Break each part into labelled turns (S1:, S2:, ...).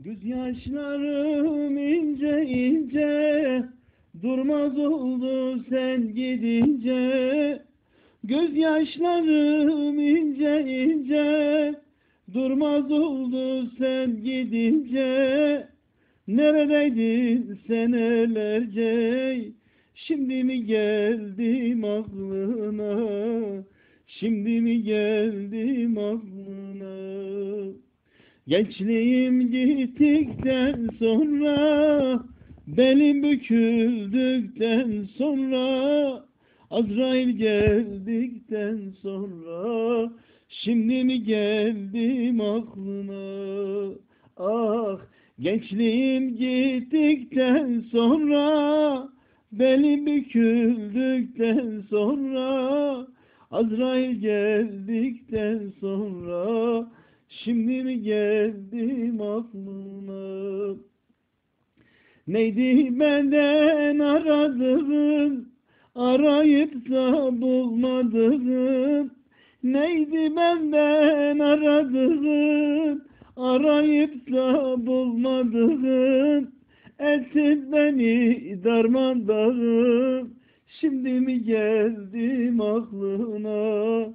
S1: Gözyaşlarım ince ince Durmaz oldu sen gidince. Gözyaşlarım ince ince Durmaz oldu sen gidince. Neredeydin senelerce Şimdi mi geldim aklına? Şimdi mi geldim aklına Gençliğim gittikten sonra Belim büküldükten sonra Azrail geldikten sonra Şimdi mi geldim aklına Ah gençliğim gittikten sonra Belim büküldükten sonra Azrail geldikten sonra Şimdi mi geldim aklına Neydi benden aradığın? Arayıp da bulmadığın? Neydi benden aradığın? Arayıp da bulmadığın? Etsin beni darmadağın Şimdi mi geldim aklına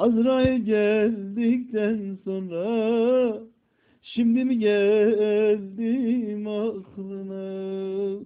S1: Azrail geldikten sonra Şimdi mi geldim aklına